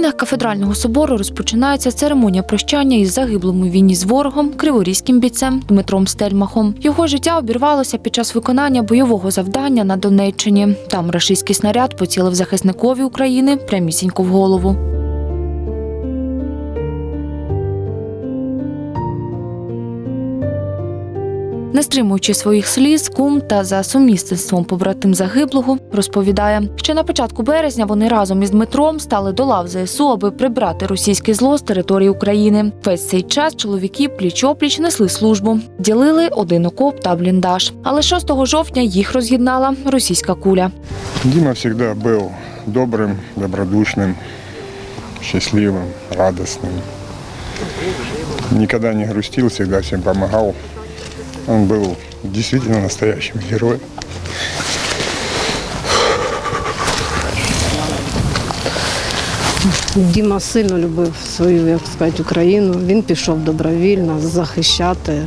стінах кафедрального собору розпочинається церемонія прощання із загиблим у війні з ворогом криворізьким бійцем Дмитром Стельмахом. Його життя обірвалося під час виконання бойового завдання на Донеччині. Там рашистський снаряд поцілив захисникові України прямісінько в голову. Не стримуючи своїх сліз, кум та за сумісництвом побратим загиблого, розповідає, що на початку березня вони разом із Дмитром стали до лав ЗСУ, аби прибрати російський зло з території України. Весь цей час чоловіки пліч-опліч несли службу, ділили один окоп та бліндаж. Але 6 жовтня їх роз'єднала російська куля. Дима всегда был добрым, добродушным, счастливым, радостным. Никогда не грустил, всегда всем помогал. Он был действительно настоящим героем. Діма сильно любив свою, як сказати, Україну. Він пішов добровільно захищати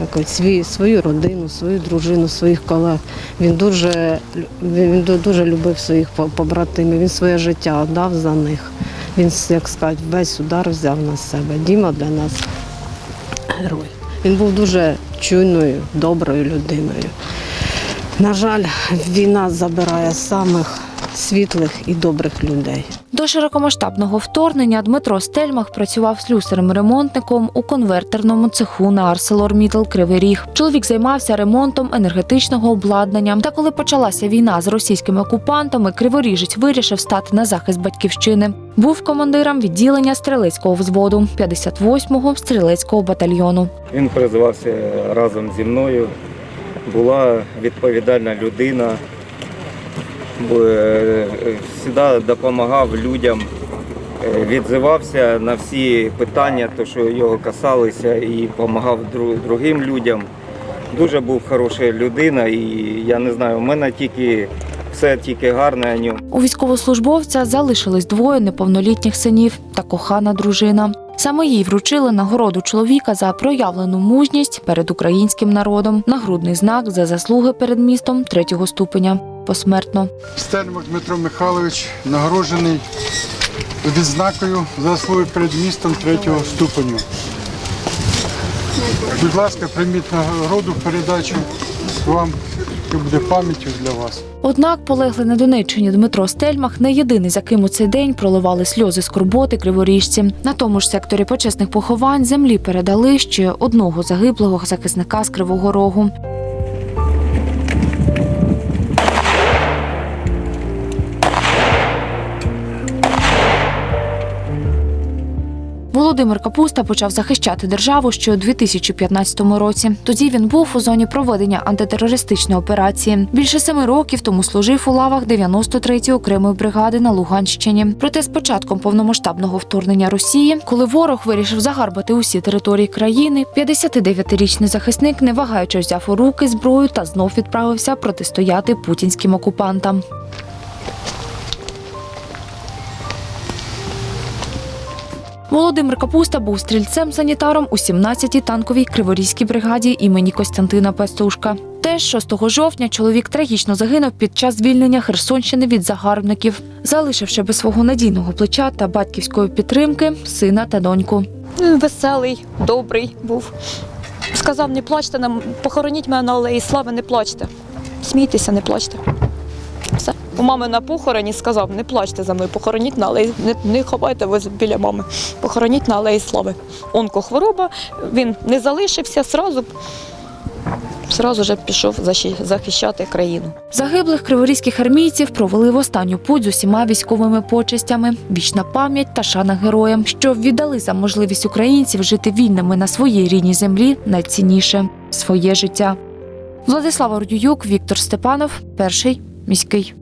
якось свій, свою родину, свою дружину, своїх колег. Він дуже, він дуже любив своїх побратимів. Він своє життя віддав за них. Він, як сказати, весь удар взяв на себе. Діма для нас герой. Він був дуже чуйною, доброю людиною. На жаль, війна забирає самих світлих і добрих людей. До широкомасштабного вторгнення Дмитро Стельмах працював слюсарем-ремонтником у конвертерному цеху на ArcelorMittal Кривий Ріг. Чоловік займався ремонтом енергетичного обладнання. Та коли почалася війна з російськими окупантами, Криворіжець вирішив стати на захист батьківщини. Був командиром відділення стрілецького взводу 58-го стрілецького батальйону. Він призивався разом зі мною. Була відповідальна людина, завжди допомагав людям, е, відзивався на всі питання, то, що його касалися, і допомагав дру- другим людям. Дуже був хороша людина, і я не знаю, у мене тільки все тільки гарне ньому. У військовослужбовця залишились двоє неповнолітніх синів та кохана дружина. Саме їй вручили нагороду чоловіка за проявлену мужність перед українським народом, нагрудний знак за заслуги перед містом третього ступеня. Посмертно. Стельмах Дмитро Михайлович нагороджений відзнакою заслуги перед містом третього ступеню. Будь ласка, прийміть нагороду, передачу вам, і буде пам'яттю для вас. Однак полеглий на Донеччині Дмитро Стельмах не єдиний, за ким у цей день проливали сльози скорботи криворіжці. На тому ж секторі почесних поховань землі передали ще одного загиблого захисника з Кривого Рогу. Володимир Капуста почав захищати державу ще у 2015 році. Тоді він був у зоні проведення антитерористичної операції. Більше семи років тому служив у лавах 93-ї окремої бригади на Луганщині. Проте з початком повномасштабного вторгнення Росії, коли ворог вирішив загарбати усі території країни, 59-річний захисник, не вагаючи, взяв у руки зброю та знов відправився протистояти путінським окупантам. Володимир Капуста був стрільцем-санітаром у 17-й танковій криворізькій бригаді імені Костянтина Пестушка. Теж 6 жовтня чоловік трагічно загинув під час звільнення Херсонщини від загарбників, залишивши без свого надійного плеча та батьківської підтримки сина та доньку. Веселий, добрий був. Сказав, не плачте нам, похороніть мене на алеї слави, не плачте. Смійтеся, не плачте. Все. У мами на похороні сказав, не плачте за мною, похороніть на алеї, не, не ховайте ви біля мами, похороніть на алеї слави. Онкохвороба, він не залишився, сразу, сразу же пішов захищати країну. Загиблих криворізьких армійців провели в останню путь з усіма військовими почестями, вічна пам'ять та шана героям, що віддали за можливість українців жити вільними на своїй рідній землі найцінніше своє життя. Владислава Родююк, Віктор Степанов, перший міський.